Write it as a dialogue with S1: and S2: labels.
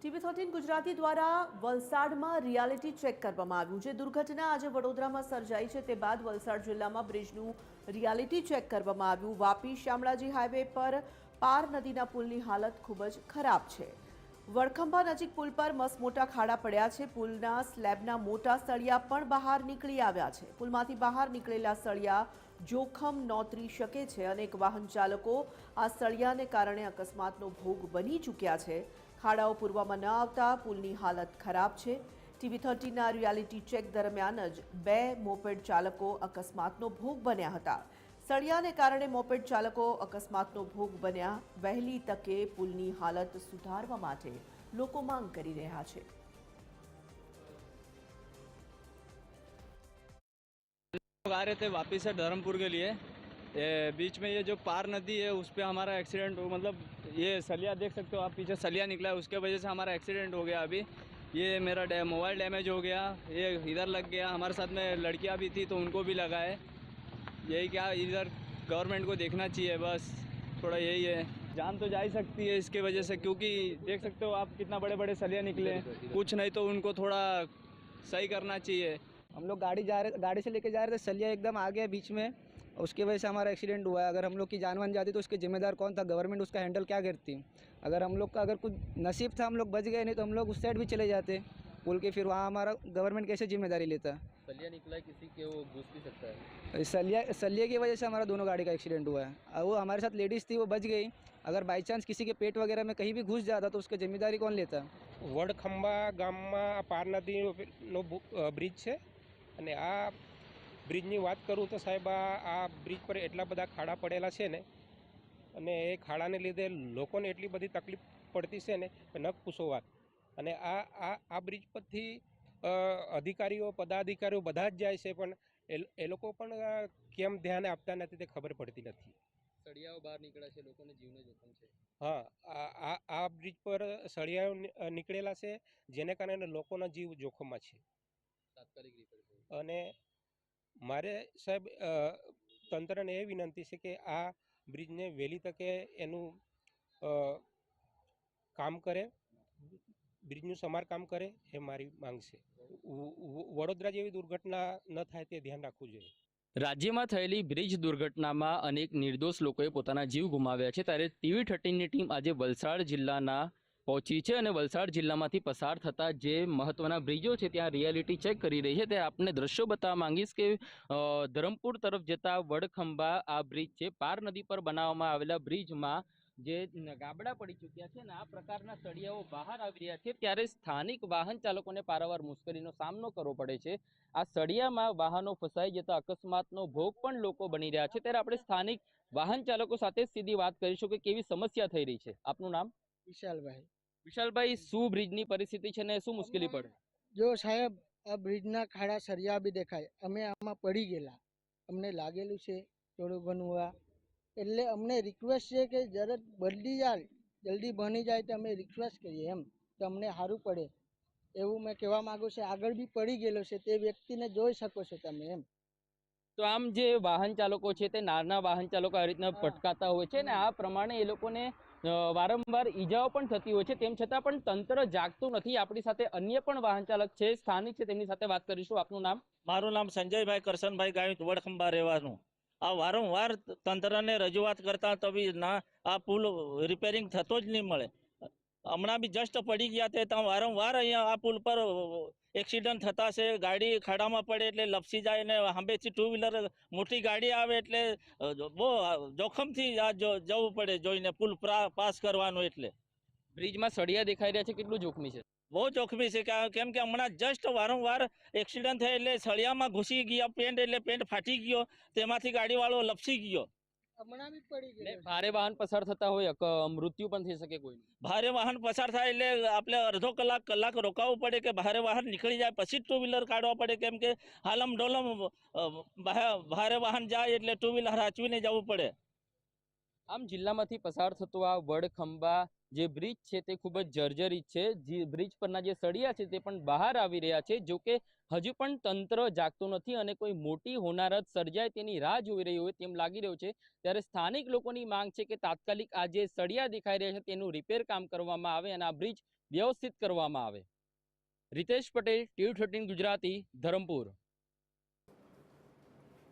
S1: TV thirteen Gujarati દ્વારા વલસાડમાં reality check કરવામાં આવ્યું જે દુર્ઘટના આજે વડોદરામાં સર્જાઈ છે. તે બાદ વલસાડ જિલ્લામાં બ્રિજનું રિયાલિટી ચેક કરવામાં આવ્યું. વાપી શામળાજી હાઈવે પર પાર નદીના પુલની હાલત ખૂબ જ ખરાબ છે. વડખંભા નજીક પુલ પર મસમોટા ખાડા પડ્યા છે. પુલના સ્લેબના મોટા સળિયા પણ બહાર નીકળી આવ્યા છે. પુલમાંથી બહાર નીકળેલા સળિયા જોખમ નોતરી શકે છે. અનેક વાહન ચાલકો આ સળિયાને કારણે અકસ્માતનો ભોગ બની ચૂક્યા છે. ખાડાઓ પૂરવામાં ન આવતા પુલની હાલત ખરાબ છે ટીવી થર્ટીના રિયાલિટી ચેક દરમિયાન જ બે મોપેડ ચાલકો અકસ્માતનો ભોગ બન્યા હતા સળિયાને કારણે મોપેડ ચાલકો અકસ્માતનો ભોગ બન્યા વહેલી તકે પુલની હાલત સુધારવા માટે લોકો માંગ કરી રહ્યા છે
S2: लोग आ रहे थे वापस से धर्मपुर के लिए ये बीच में ये जो पार नदी है उस पर हमारा एक्सीडेंट हो मतलब ये सलिया देख सकते हो आप पीछे सलिया निकला है उसके वजह से हमारा एक्सीडेंट हो गया अभी। ये मेरा डै, मोबाइल डैमेज हो गया ये इधर लग गया हमारे साथ में लड़कियाँ भी थी तो उनको भी लगा है। यही क्या इधर गवर्नमेंट को देखना चाहिए बस थोड़ा यही है। जान तो जा ही सकती है इसके वजह से क्योंकि देख सकते हो आप कितना बड़े बड़े सलिया निकले हैं। कुछ नहीं तो उनको थोड़ा सही करना चाहिए।
S3: हम लोग गाड़ी जा रहे गाड़ी से लेके जा रहे थे सलिया एकदम आ गया बीच में। उसकी वजह से हमारा एक्सीडेंट हुआ है अगर हम लोग की जान वान जाती तो उसके जिम्मेदार कौन था गवर्नमेंट उसका हैंडल क्या करती अगर हम लोग का अगर कुछ नसीब था हम लोग बच गए नहीं तो हम लोग उस साइड भी चले जाते पुल के फिर वहाँ हमारा गवर्नमेंट कैसे जिम्मेदारी लेता
S4: सलिया निकला है किसी के वो घुस भी सकता है
S3: सलिया सलिया की वजह से हमारा दोनों गाड़ी का एक्सीडेंट हुआ है और वो हमारे साथ लेडीज़ थी वो बच गई अगर बाई चांस किसी के पेट वगैरह में कहीं भी घुस जाता तो उसकी जिम्मेदारी कौन लेता
S5: વડખંબા ગામમાં આ પાર નદીનો બુ- અ, બ્રિજ છે અને આ બ્રિજની વાત કરું તો સાહેબ આ આ બ્રિજ પર એટલા બધા ખાડા પડેલા છે ને અને એ ખાડાને લીધે લોકોને એટલી બધી તકલીફ પડતી છે ને કે ન પૂછો વાત અને આ આ આ બ્રિજ પરથી અધિકારીઓ પદાધિકારીઓ બધા જ જાય છે પણ એ લોકો પણ કેમ ધ્યાન આપતા નથી તે ખબર પડતી નથી.
S4: સળિયાઓ બહાર નીકળ્યા છે લોકોને જીવને જોખમ છે.
S5: હા આ આ આ બ્રિજ પર સળિયાઓ નીકળેલા છે જેને કારણે લોકોના જીવ જોખમમાં છે.
S4: તાત્કાલિક રીતે
S5: અને મારે સાહેબ તંત્રને એ વિનંતી છે કે આ બ્રિજને વહેલી તકે એનું કામ કરે, બ્રિજનું સમારકામ કરે એ મારી માંગ છે. વડોદરા જેવી દુર્ઘટના ન થાય તે ધ્યાન રાખવું જોઈએ.
S4: રાજ્યમાં થયેલી બ્રિજ દુર્ઘટનામાં અનેક નિર્દોષ લોકોએ પોતાના જીવ ગુમાવ્યા છે. ત્યારે ટીવી થર્ટીનની ટીમ આજે વલસાડ જિલ્લાના પહોંચી છે અને વલસાડ જિલ્લામાંથી પસાર થતા જે મહત્વના બ્રિજો છે, ત્યાં રિયાલિટી ચેક કરી રહી છે. તે આપને દ્રશ્યો બતાવવા માંગીશ કે ધરમપુર તરફ જતા વડખંભા આ બ્રિજ છે. પાર નદી પર બનાવવામાં આવેલા બ્રિજમાં જે ગાબડા પડી ચૂક્યા છે ને આ પ્રકારના સળિયાઓ બહાર આવી રહ્યા છે, ત્યારે સ્થાનિક વાહન ચાલકોને પારાવાર મુશ્કેલીનો સામનો કરવો પડે છે. આ સળિયામાં વાહનો ફસાઈ જતા અકસ્માતનો ભોગ પણ લોકો બની રહ્યા છે. ત્યારે આપણે સ્થાનિક વાહન ચાલકો સાથે સીધી વાત કરીશું કે કેવી સમસ્યા થઈ રહી છે. આપનું નામ?
S6: વિશાલભાઈ.
S4: વિશાલભાઈ શું બ્રિજની પરિસ્થિતિ છે ને શું મુશ્કેલી પડે?
S6: જો સાહેબ આ બ્રિજના ખાડા સરિયા બી દેખાય. અમે આમાં પડી ગયેલા. અમને લાગેલું છે થોડું ઘણું આ. એટલે અમને રિક્વેસ્ટ છે કે જરા બદલી જાય જલ્દી બની જાય તો અમે રિક્વેસ્ટ કરીએ એમ. તો અમને સારું પડે. એવું મેં કહેવા માગું છું. આગળ બી પડી ગયેલો છે. તે વ્યક્તિને જોઈ શકો છો તમે એમ.
S4: તો આમ જે વાહન ચાલકો છે તે નાના વાહન ચાલકો આ રીતના. પટકાતા હોય છે ને આ પ્રમાણે એ લોકોને વારંવાર ઈજાઓ પણ થતી હોય છે. તેમ છતાં પણ તંત્ર જાગતું નથી. આપણી સાથે અન્ય પણ વાહન ચાલક છે, સ્થાનિક છે. તેમની સાથે વાત કરીશું. આપનું નામ?
S7: મારું નામ સંજયભાઈ કરશનભાઈ ગાયું વડખંબા રહેવાનું. આ વારંવાર તંત્રને રજૂઆત કરતા તો ના, આ પુલ રિપેરિંગ થતો જ નહીં મળે. હમણાં બી જસ્ટ પડી ગયા તે ત્યાં વારંવાર અહીંયા આ પુલ પર એક્સિડન્ટ થતા છે. ગાડી ખાડામાં પડે એટલે લપસી જાય ને હાંબેથી ટુ વ્હીલર મોટી ગાડી આવે એટલે બહુ જોખમથી આ જવું પડે જોઈને પુલ પાસ કરવાનું એટલે.
S4: બ્રિજમાં સળિયા દેખાઈ રહ્યા છે કેટલું જોખમી છે?
S7: બહુ જોખમી છે કેમ કે હમણાં જસ્ટ વારંવાર એક્સિડન્ટ થાય એટલે સળિયામાં ઘૂસી ગયા પેન્ટ એટલે પેન્ટ ફાટી ગયો તેમાંથી ગાડીવાળો લપસી ગયો.
S6: હમણાં બી પડી
S4: ને ભારે વાહન પસાર થતા હોય મૃત્યુ પણ થઈ શકે કોઈ
S7: ભારે વાહન પસાર થાય એટલે આપણે અડધો કલાક કલાક રોકાવવું પડે કે ભારે વાહન નીકળી જાય પછી જ ટુ વ્હીલર કાઢવા પડે કેમ કે હાલમ ડોલમ ભારે વાહન જાય એટલે ટુ વ્હીલર હાચવીને જવું પડે.
S4: આમ જિલ્લામાંથી પસાર થતો આ વડખંભા જે બ્રિજ છે તે ખૂબ જ જર્જરિત છે. જે બ્રિજ પરના જે સળિયા છે તે પણ બહાર આવી રહ્યા છે. જો કે હજુ પણ તંત્ર જાગતું નથી અને કોઈ મોટી હોનારત સર્જાય તેની રાહ જોઈ રહી હોય તેમ લાગી રહ્યું છે. ત્યારે સ્થાનિક લોકોની માંગ છે કે તાત્કાલિક આ જે સળિયા દેખાઈ રહ્યા છે તેનું રિપેર કામ કરવામાં આવે અને આ બ્રિજ વ્યવસ્થિત કરવામાં આવે. Ritesh Patel, TV thirteen Gujarati, Dharampur.